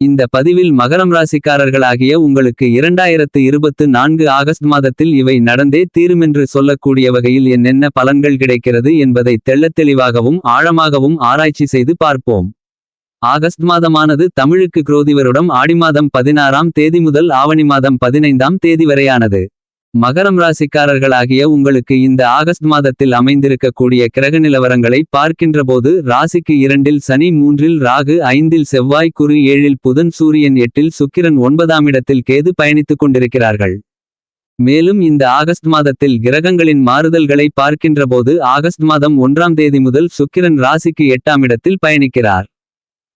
இந்த பதிவில் மகரம் ராசிக்காரர்களாகிய உங்களுக்கு இரண்டாயிரத்து இருபத்து நான்கு ஆகஸ்ட் மாதத்தில் இவை நடந்தே தீருமென்று சொல்லக்கூடிய வகையில் என்னென்ன பலன்கள் கிடைக்கிறது என்பதை தெள்ளத்தெளிவாகவும் ஆழமாகவும் ஆராய்ச்சி செய்து பார்ப்போம். ஆகஸ்ட் மாதமானது தமிழுக்கு குரோதிவருடம் ஆடி மாதம் பதினாறாம் தேதி முதல் ஆவணி மாதம் பதினைந்தாம் தேதி வரையானது. மகரம் ராசிக்காரர்களாகிய உங்களுக்கு இந்த ஆகஸ்ட் மாதத்தில் அமைந்திருக்கக்கூடிய கிரக நிலவரங்களை பார்க்கின்றபோது ராசிக்கு இரண்டில் சனி மூன்றில் ராகு ஐந்தில் செவ்வாய் குரு ஏழில் புதன் சூரியன் எட்டில் சுக்கிரன் ஒன்பதாம் இடத்தில் கேது பயணித்துக் கொண்டிருக்கிறார்கள். மேலும் இந்த ஆகஸ்ட் மாதத்தில் கிரகங்களின் மாறுதல்களை பார்க்கின்றபோது ஆகஸ்ட் மாதம் ஒன்றாம் தேதி முதல் சுக்கிரன் ராசிக்கு எட்டாம் இடத்தில் பயணிக்கிறார்.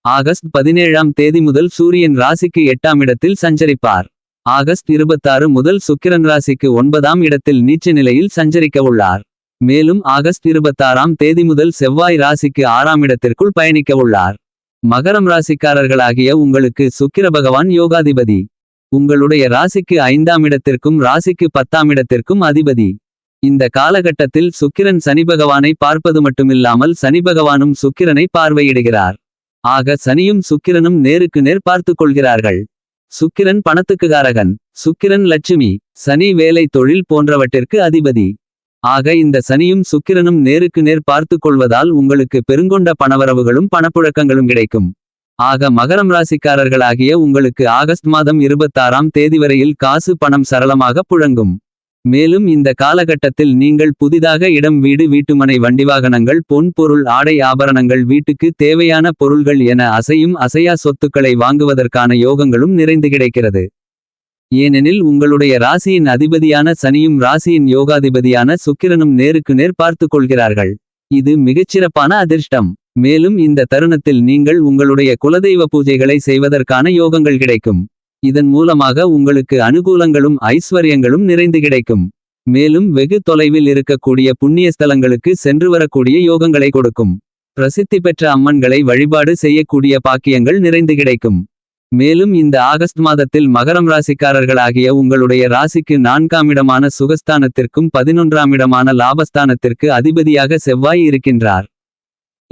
ஆகஸ்ட் பதினேழாம் தேதி முதல் சூரியன் ராசிக்கு எட்டாம் இடத்தில் சஞ்சரிப்பார். ஆகஸ்ட் இருபத்தாறு முதல் சுக்கிரன் ராசிக்கு ஒன்பதாம் இடத்தில் நீச்ச நிலையில் சஞ்சரிக்க உள்ளார். மேலும் ஆகஸ்ட் இருபத்தாறாம் தேதி முதல் செவ்வாய் ராசிக்கு ஆறாம் இடத்திற்குள் பயணிக்க உள்ளார். மகரம் ராசிக்காரர்களாகிய உங்களுக்கு சுக்கிர பகவான் யோகாதிபதி. உங்களுடைய ராசிக்கு ஐந்தாம் இடத்திற்கும் ராசிக்கு பத்தாம் இடத்திற்கும் அதிபதி. இந்த காலகட்டத்தில் சுக்கிரன் சனி பகவானை பார்ப்பது மட்டுமில்லாமல் சனி பகவானும் சுக்கிரனை பார்வையிடுகிறார். ஆக சனியும் சுக்கிரனும் நேருக்கு நேர் பார்த்துக் கொள்கிறார்கள். சுக்கிரன் பணத்துக்கு காரகன் சுக்கிரன் லட்சுமி சனி வேலை தொழில் போன்றவற்றிற்கு அதிபதி. ஆக இந்த சனியும் சுக்கிரனும் நேருக்கு நேர் பார்த்துக் கொள்வதால் உங்களுக்கு பெருங்கொண்ட பணவரவுகளும் பணப்புழக்கங்களும் கிடைக்கும். ஆக மகரம் ராசிக்காரர்களாகிய உங்களுக்கு ஆகஸ்ட் மாதம் இருபத்தாறாம் தேதி வரையில் காசு பணம் சரளமாக புழங்கும். மேலும் இந்த காலகட்டத்தில் நீங்கள் புதிதாக இடம் வீடு வீட்டுமனை வண்டிவாகனங்கள் பொன் பொருள் ஆடை ஆபரணங்கள் வீட்டுக்கு தேவையான பொருள்கள் என அசையும் அசையா சொத்துக்களை வாங்குவதற்கான யோகங்களும் நிறைந்து கிடைக்கிறது. ஏனெனில் உங்களுடைய ராசியின் அதிபதியான சனியும் ராசியின் யோகாதிபதியான சுக்கிரனும் நேருக்கு நேர் பார்த்து கொள்கிறார்கள். இது மிகச்சிறப்பான அதிர்ஷ்டம். மேலும் இந்த தருணத்தில் நீங்கள் உங்களுடைய குலதெய்வ பூஜைகளை செய்வதற்கான யோகங்கள் கிடைக்கும். இதன் மூலமாக உங்களுக்கு அனுகூலங்களும் ஐஸ்வர்யங்களும் நிறைந்து கிடைக்கும். மேலும் வெகு தொலைவில் இருக்கக்கூடிய புண்ணிய ஸ்தலங்களுக்கு சென்று வரக்கூடிய யோகங்களை கொடுக்கும். பிரசித்தி பெற்ற அம்மன்களை வழிபாடு செய்யக்கூடிய பாக்கியங்கள் நிறைந்து கிடைக்கும். மேலும் இந்த ஆகஸ்ட் மாதத்தில் மகரம் ராசிக்காரர்களாகிய உங்களுடைய ராசிக்கு நான்காம் இடமான சுகஸ்தானத்திற்கும் பதினொன்றாம் இடமான லாபஸ்தானத்திற்கு அதிபதியாக செவ்வாய் இருக்கின்றார்.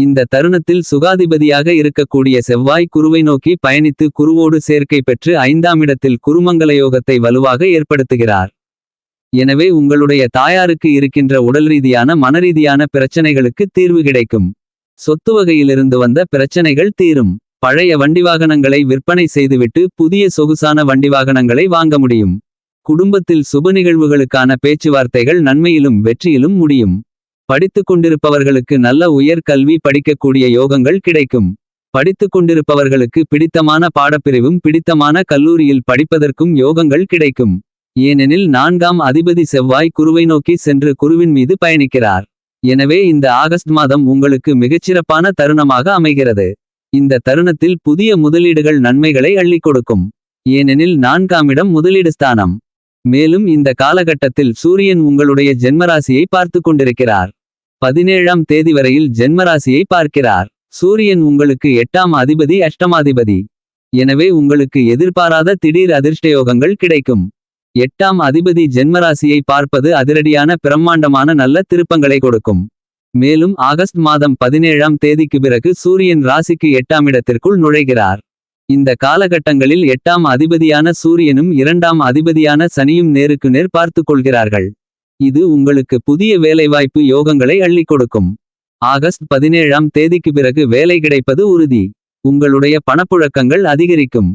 இந்த தருணத்தில் சுகாதிபதியாக இருக்கக்கூடிய செவ்வாய் குருவை நோக்கி பயணித்து குருவோடு சேர்க்கை பெற்று ஐந்தாம் இடத்தில் குருமங்கல யோகத்தை வலுவாக ஏற்படுத்துகிறார். எனவே உங்களுடைய தாயாருக்கு இருக்கின்ற உடல் ரீதியான மனரீதியான பிரச்சனைகளுக்கு தீர்வு கிடைக்கும். சொத்து வகையிலிருந்து வந்த பிரச்சனைகள் தீரும். பழைய வண்டி வாகனங்களை விற்பனை செய்துவிட்டு புதிய சொகுசான வண்டி வாகனங்களை வாங்க முடியும். குடும்பத்தில் சுப நிகழ்வுகளுக்கான பேச்சுவார்த்தைகள் நன்மையிலும் வெற்றியிலும் முடியும். படித்துக் கொண்டிருப்பவர்களுக்கு நல்ல உயர் கல்வி படிக்கக்கூடிய யோகங்கள் கிடைக்கும். படித்துக் கொண்டிருப்பவர்களுக்கு பிடித்தமான பாடப்பிரிவும் பிடித்தமான கல்லூரியில் படிப்பதற்கும் யோகங்கள் கிடைக்கும். ஏனெனில் நான்காம் அதிபதி செவ்வாய் குருவை நோக்கி சென்று குருவின் மீது பயணிக்கிறார். எனவே இந்த ஆகஸ்ட் மாதம் உங்களுக்கு மிகச்சிறப்பான தருணமாக அமைகிறது. இந்த தருணத்தில் புதிய முதலீடுகள் நன்மைகளை அள்ளிக் கொடுக்கும். ஏனெனில் நான்காம் இடம் முதலீடு ஸ்தானம். மேலும் இந்த காலகட்டத்தில் சூரியன் உங்களுடைய ஜென்மராசியை பார்த்துக் கொண்டிருக்கிறார். பதினேழாம் தேதி வரையில் ஜென்மராசியை பார்க்கிறார். சூரியன் உங்களுக்கு எட்டாம் அதிபதி அஷ்டமாதிபதி. எனவே உங்களுக்கு எதிர்பாராத திடீர் அதிர்ஷ்டயோகங்கள் கிடைக்கும். எட்டாம் அதிபதி ஜென்மராசியை பார்ப்பது அதிரடியான பிரம்மாண்டமான நல்ல திருப்பங்களை கொடுக்கும். மேலும் ஆகஸ்ட் மாதம் பதினேழாம் தேதிக்கு பிறகு சூரியன் ராசிக்கு எட்டாம் இடத்திற்குள் நுழைகிறார். இந்த காலகட்டங்களில் எட்டாம் அதிபதியான சூரியனும் இரண்டாம் அதிபதியான சனியும் நேருக்கு நேர் பார்த்துக் கொள்கிறார்கள். இது உங்களுக்கு புதிய வேலைவாய்ப்பு யோகங்களை அள்ளிக் கொடுக்கும் ஆகஸ்ட் பதினேழாம் தேதிக்கு பிறகு வேலை கிடைப்பது உறுதி. உங்களுடைய பணப்புழக்கங்கள் அதிகரிக்கும்.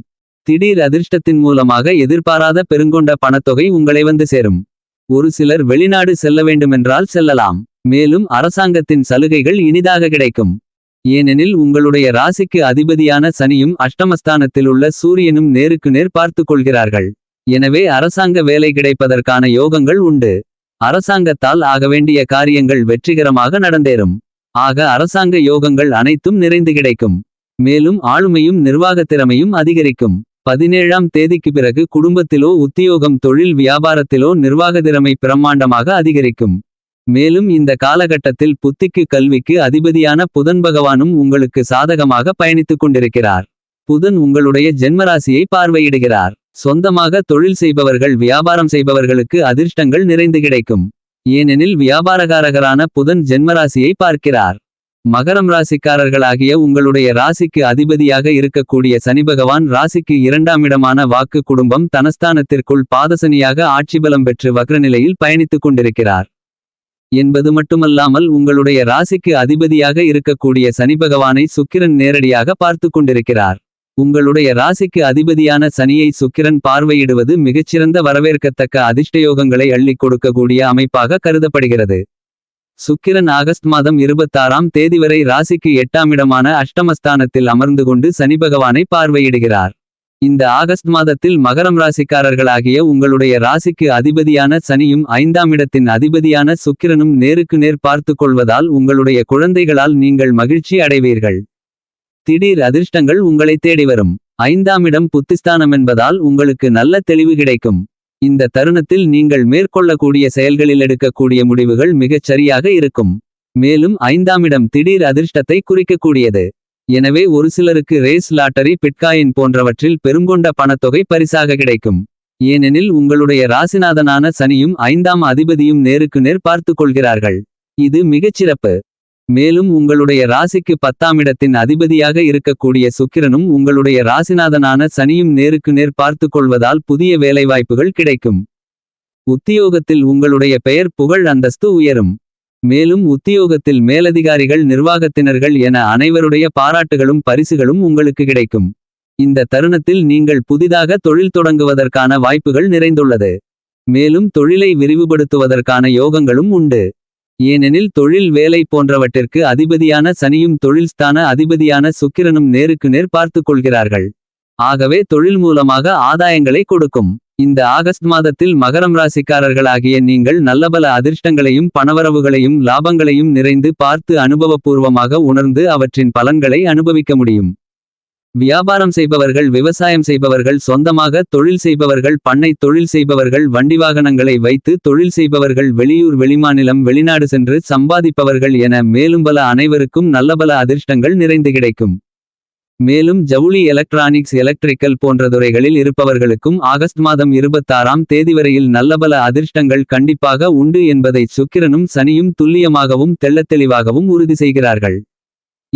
திடீர் அதிர்ஷ்டத்தின் மூலமாக எதிர்பாராத பெருங்கொண்ட பணத்தொகை உங்களை வந்து சேரும். ஒரு சிலர் வெளிநாடு செல்ல வேண்டுமென்றால் செல்லலாம். மேலும் அரசாங்கத்தின் சலுகைகள் இனிதாக கிடைக்கும். ஏனெனில் உங்களுடைய ராசிக்கு அதிபதியான சனியும் அஷ்டமஸ்தானத்தில் உள்ள சூரியனும் நேருக்கு நேர் பார்த்து கொள்கிறார்கள். எனவே அரசாங்க வேலை கிடைப்பதற்கான யோகங்கள் உண்டு. அரசாங்கத்தால் ஆக வேண்டிய காரியங்கள் வெற்றிகரமாக நடந்தேறும். ஆக அரசாங்க யோகங்கள் அனைத்தும் நிறைந்து கிடைக்கும். மேலும் ஆளுமையும் நிர்வாகத் திறமையும் அதிகரிக்கும். பதினேழாம் தேதிக்கு பிறகு குடும்பத்திலோ உத்தியோகம் தொழில் வியாபாரத்திலோ நிர்வாக திறமை பிரம்மாண்டமாக அதிகரிக்கும். மேலும் இந்த காலகட்டத்தில் புத்திக்கு கல்விக்கு அதிபதியான புதன் பகவானும் உங்களுக்கு சாதகமாக பயணித்துக் கொண்டிருக்கிறார். புதன் உங்களுடைய ஜென்மராசியை பார்வையிடுகிறார். சொந்தமாக தொழில் செய்பவர்கள் வியாபாரம் செய்பவர்களுக்கு அதிர்ஷ்டங்கள் நிறைந்து கிடைக்கும். ஏனெனில் வியாபாரகாரகரான புதன் ஜென்மராசியை பார்க்கிறார். மகரம் ராசிக்காரர்களாகிய உங்களுடைய ராசிக்கு அதிபதியாக இருக்கக்கூடிய சனிபகவான் ராசிக்கு இரண்டாம் இடமான வாக்கு குடும்பம் தனஸ்தானத்திற்குள் பாதசனியாக ஆட்சிபலம் பெற்று வக்ரநிலையில் பயணித்துக் கொண்டிருக்கிறார். என்பது மட்டுமல்லாமல் உங்களுடைய ராசிக்கு அதிபதியாக இருக்கக்கூடிய சனிபகவானை சுக்கிரன் நேரடியாக பார்த்து கொண்டிருக்கிறார். உங்களுடைய ராசிக்கு அதிபதியான சனியை சுக்கிரன் பார்வையிடுவது மிகச்சிறந்த வரவேற்கத்தக்க அதிர்ஷ்டயோகங்களை அள்ளிக் கொடுக்கக்கூடிய அமைப்பாக கருதப்படுகிறது. சுக்கிரன் ஆகஸ்ட் மாதம் இருபத்தாறாம் தேதி வரை ராசிக்கு எட்டாம் இடமான அஷ்டமஸ்தானத்தில் அமர்ந்து கொண்டு சனி பகவானை பார்வையிடுகிறார். இந்த ஆகஸ்ட் மாதத்தில் மகரம் ராசிக்காரர்களாகிய உங்களுடைய ராசிக்கு அதிபதியான சனியும் ஐந்தாம் இடத்தின் அதிபதியான சுக்கிரனும் நேருக்கு நேர் பார்த்து கொள்வதால் உங்களுடைய குழந்தைகளால் நீங்கள் மகிழ்ச்சி அடைவீர்கள். திடீர் அதிர்ஷ்டங்கள் உங்களை தேடி வரும். ஐந்தாம் இடம் புத்திஸ்தானம் என்பதால் உங்களுக்கு நல்ல தெளிவு கிடைக்கும். இந்த தருணத்தில் நீங்கள் மேற்கொள்ளக்கூடிய செயல்களில் எடுக்கக்கூடிய முடிவுகள் மிகச் சரியாக இருக்கும். மேலும் ஐந்தாம் இடம் திடீர் அதிர்ஷ்டத்தை குறிக்கக்கூடியது. எனவே ஒரு சிலருக்கு ரேஸ் லாட்டரி பிட்காயின் போன்றவற்றில் பெருங்கொண்ட பணத்தொகை பரிசாக கிடைக்கும். ஏனெனில் உங்களுடைய ராசிநாதனான சனியும் ஐந்தாம் அதிபதியும் நேருக்கு நேர் பார்த்து கொள்கிறார்கள். இது மிகச்சிறப்பு மேலும் உங்களுடைய ராசிக்கு பத்தாம் இடத்தின் அதிபதியாக இருக்கக்கூடிய சுக்கிரனும் உங்களுடைய ராசிநாதனான சனியும் நேருக்கு நேர் பார்த்து கொள்வதால் புதிய வேலைவாய்ப்புகள் கிடைக்கும். உத்தியோகத்தில் உங்களுடைய பெயர் புகழ் அந்தஸ்து உயரும். மேலும் உத்தியோகத்தில் மேலதிகாரிகள் நிர்வாகத்தினர்கள் என அனைவருடைய பாராட்டுகளும் பரிசுகளும் உங்களுக்கு கிடைக்கும். இந்த தருணத்தில் நீங்கள் புதிதாக தொழில் தொடங்குவதற்கான வாய்ப்புகள் நிறைந்துள்ளது. மேலும் தொழிலை விரிவுபடுத்துவதற்கான யோகங்களும் உண்டு. ஏனெனில் தொழில் வேலை போன்றவற்றிற்கு அதிபதியான சனியும் தொழில்ஸ்தான அதிபதியான சுக்கிரனும் நேருக்கு நேர் பார்த்து கொள்கிறார்கள். ஆகவே தொழில் மூலமாக ஆதாயங்களை கொடுக்கும். இந்த ஆகஸ்ட் மாதத்தில் மகரம் ராசிக்காரர்களாகிய நீங்கள் நல்லபல அதிர்ஷ்டங்களையும் பணவரவுகளையும் லாபங்களையும் நிறைந்து பார்த்து அனுபவபூர்வமாக உணர்ந்து அவற்றின் பலன்களை அனுபவிக்க முடியும். வியாபாரம் செய்பவர்கள் விவசாயம் செய்பவர்கள் சொந்தமாக தொழில் செய்பவர்கள் பண்ணை தொழில் செய்பவர்கள் வண்டி வாகனங்களை வைத்து தொழில் செய்பவர்கள் வெளியூர் வெளிமாநிலம் வெளிநாடு சென்று சம்பாதிப்பவர்கள் என மேலும் பல அனைவருக்கும் நல்லபல அதிர்ஷ்டங்கள் நிறைந்து கிடைக்கும். மேலும் ஜவுளி எலக்ட்ரானிக்ஸ் எலக்ட்ரிக்கல் போன்ற துறைகளில் இருப்பவர்களுக்கும் ஆகஸ்ட் மாதம் இருபத்தாறாம் தேதி வரையில் நல்லபல அதிர்ஷ்டங்கள் கண்டிப்பாக உண்டு என்பதை சுக்கிரனும் சனியும் துல்லியமாகவும் தெள்ளத்தெளிவாகவும் உறுதி செய்கிறார்கள்.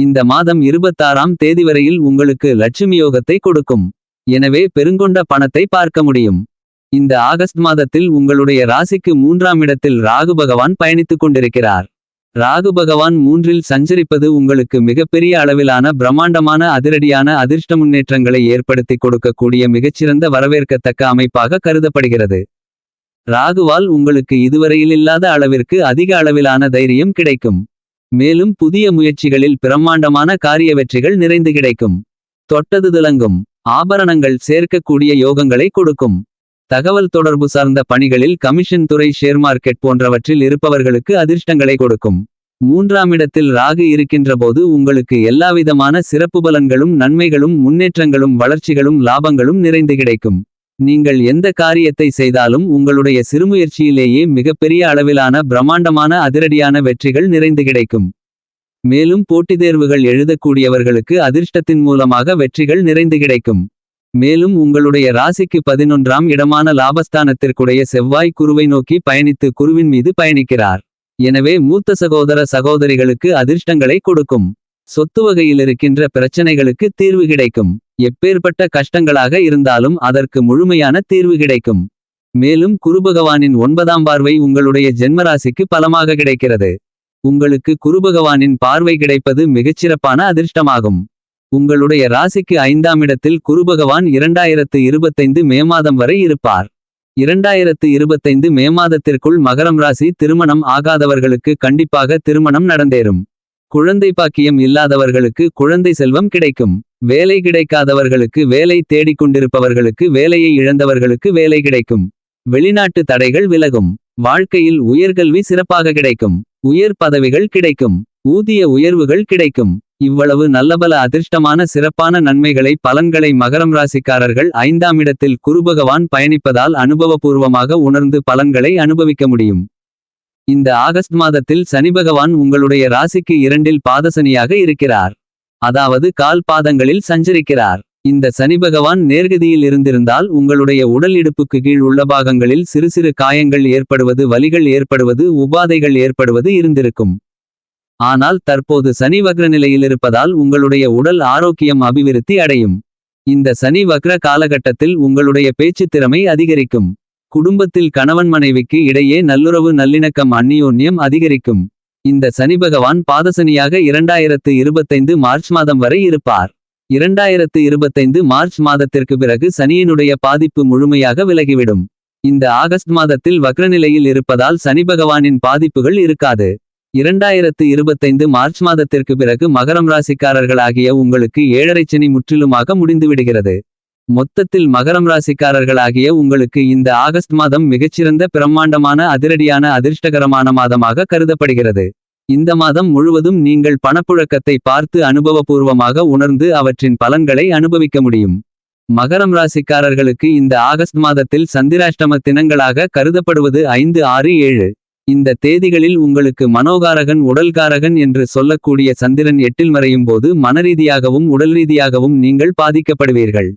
இந்த மாதம் இருபத்தாறாம் தேதி வரையில் உங்களுக்கு லட்சுமி யோகத்தை கொடுக்கும். எனவே பெருங்கொண்ட பணத்தை பார்க்க முடியும். இந்த ஆகஸ்ட் மாதத்தில் உங்களுடைய ராசிக்கு மூன்றாம் இடத்தில் ராகு பகவான் பயணித்துக் கொண்டிருக்கிறார். ராகு பகவான் மூன்றில் சஞ்சரிப்பது உங்களுக்கு மிகப்பெரிய அளவிலான பிரம்மாண்டமான அதிரடியான அதிர்ஷ்ட முன்னேற்றங்களை ஏற்படுத்தி கொடுக்கக்கூடிய மிகச்சிறந்த வரவேற்கத்தக்க அமைப்பாக கருதப்படுகிறது. ராகுவால் உங்களுக்கு இதுவரையில் இல்லாத அளவிற்கு அதிக அளவிலான தைரியம் கிடைக்கும். மேலும் புதிய முயற்சிகளில் பிரம்மாண்டமான காரிய வெற்றிகள் நிறைந்து கிடைக்கும். தொட்டது துலங்கும். ஆபரணங்கள் சேர்க்கக்கூடிய யோகங்களை கொடுக்கும். தகவல் தொடர்பு சார்ந்த பணிகளில் கமிஷன் துறை ஷேர் மார்க்கெட் போன்றவற்றில் இருப்பவர்களுக்கு அதிர்ஷ்டங்களை கொடுக்கும். மூன்றாம் இடத்தில் ராகு இருக்கின்றபோது உங்களுக்கு எல்லாவிதமான சிறப்பு பலன்களும் நன்மைகளும் முன்னேற்றங்களும் வளர்ச்சிகளும் லாபங்களும் நிறைந்து கிடைக்கும். நீங்கள் எந்த காரியத்தை செய்தாலும் உங்களுடைய சிறுமுயற்சியிலேயே மிகப்பெரிய அளவிலான பிரம்மாண்டமான அதிரடியான வெற்றிகள் நிறைந்து கிடைக்கும். மேலும் போட்டித் தேர்வுகள் எழுதக்கூடியவர்களுக்கு அதிர்ஷ்டத்தின் மூலமாக வெற்றிகள் நிறைந்து கிடைக்கும். மேலும் உங்களுடைய ராசிக்கு பதினொன்றாம் இடமான லாபஸ்தானத்திற்குடைய செவ்வாய் குருவை நோக்கி பயணித்து குருவின் மீது பயணிக்கிறார். எனவே மூத்த சகோதர சகோதரிகளுக்கு அதிர்ஷ்டங்களை கொடுக்கும். சொத்து வகையில் இருக்கின்ற பிரச்சனைகளுக்கு தீர்வு கிடைக்கும். எப்பேற்பட்ட கஷ்டங்களாக இருந்தாலும் அதற்கு முழுமையான தீர்வு கிடைக்கும். மேலும் குருபகவானின் ஒன்பதாம் பார்வை உங்களுடைய ஜென்மராசிக்கு பலமாக கிடைக்கிறது. உங்களுக்கு குருபகவானின் பார்வை கிடைப்பது மிகச்சிறப்பான அதிர்ஷ்டமாகும். உங்களுடைய ராசிக்கு ஐந்தாம் இடத்தில் குருபகவான் இரண்டாயிரத்து இருபத்தைந்து மே மாதம் வரை இருப்பார். இரண்டாயிரத்து இருபத்தைந்து மே மாதத்திற்குள் மகரம் ராசி திருமணம் ஆகாதவர்களுக்கு கண்டிப்பாக திருமணம் நடந்தேறும். குழந்தை பாக்கியம் இல்லாதவர்களுக்கு குழந்தை செல்வம் கிடைக்கும். வேலை கிடைக்காதவர்களுக்கு வேலை தேடிக் கொண்டிருப்பவர்களுக்கு வேலையை இழந்தவர்களுக்கு வேலை கிடைக்கும். வெளிநாட்டு தடைகள் விலகும். வாழ்க்கையில் உயர்கல்வி சிறப்பாக கிடைக்கும். உயர் பதவிகள் கிடைக்கும். ஊதிய உயர்வுகள் கிடைக்கும். இவ்வளவு நல்லபல அதிர்ஷ்டமான சிறப்பான நன்மைகளை பலன்களை மகரம் ராசிக்காரர்கள் ஐந்தாம் இடத்தில் குருபகவான் பயணிப்பதால் அனுபவபூர்வமாக உணர்ந்து பலன்களை அனுபவிக்க முடியும். இந்த ஆகஸ்ட் மாதத்தில் சனி பகவான் உங்களுடைய ராசிக்கு இரண்டில் பாதசனியாக இருக்கிறார். அதாவது கால் பாதங்களில் சஞ்சரிக்கிறார். இந்த சனி பகவான் நேர்கதியில் இருந்திருந்தால் உங்களுடைய உடல் இடுப்புக்கு கீழ் உள்ள பாகங்களில் சிறு சிறு காயங்கள் ஏற்படுவது வலிகள் ஏற்படுவது உபாதைகள் ஏற்படுவது இருந்திருக்கும். ஆனால் தற்போது சனி வக்ர நிலையில் இருப்பதால் உங்களுடைய உடல் ஆரோக்கியம் அபிவிருத்தி அடையும். இந்த சனி வக்ர காலகட்டத்தில் உங்களுடைய பேச்சுத் திறமை அதிகரிக்கும். குடும்பத்தில் கணவன் மனைவிக்கு இடையே நல்லுறவு நல்லிணக்கம் அந்நியோன்யம் அதிகரிக்கும். இந்த சனி பகவான் பாதசனியாக இரண்டாயிரத்து இருபத்தைந்து மார்ச் மாதம் வரை இருப்பார். இரண்டாயிரத்து இருபத்தைந்து மார்ச் மாதத்திற்கு பிறகு சனியினுடைய பாதிப்பு முழுமையாக விலகிவிடும். இந்த ஆகஸ்ட் மாதத்தில் வக்ரநிலையில் இருப்பதால் சனி பகவானின் பாதிப்புகள் இருக்காது. இரண்டாயிரத்து இருபத்தைந்து மார்ச் மாதத்திற்கு பிறகு மகரம் ராசிக்காரர்களாகிய உங்களுக்கு ஏழரைச் சனி முற்றிலுமாக முடிந்துவிடுகிறது. மொத்தத்தில் மகரம் ராசிக்காரர்களாகிய உங்களுக்கு இந்த ஆகஸ்ட் மாதம் மிகச்சிறந்த பிரம்மாண்டமான அதிரடியான அதிர்ஷ்டகரமான மாதமாக கருதப்படுகிறது. இந்த மாதம் முழுவதும் நீங்கள் பணப்புழக்கத்தை பார்த்து அனுபவபூர்வமாக உணர்ந்து அவற்றின் பலன்களை அனுபவிக்க முடியும். மகரம் ராசிக்காரர்களுக்கு இந்த ஆகஸ்ட் மாதத்தில் சந்திராஷ்டம தினங்களாக கருதப்படுவது ஐந்து ஆறு ஏழு. இந்த தேதிகளில் உங்களுக்கு மனோகாரகன் உடல்காரகன் என்று சொல்லக்கூடிய சந்திரன் எட்டில் மறையும் போது மனரீதியாகவும் உடல் ரீதியாகவும் நீங்கள் பாதிக்கப்படுவீர்கள்.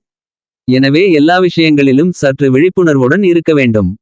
எனவே எல்லா விஷயங்களிலும் சற்று விழிப்புணர்வுடன் இருக்க வேண்டும்.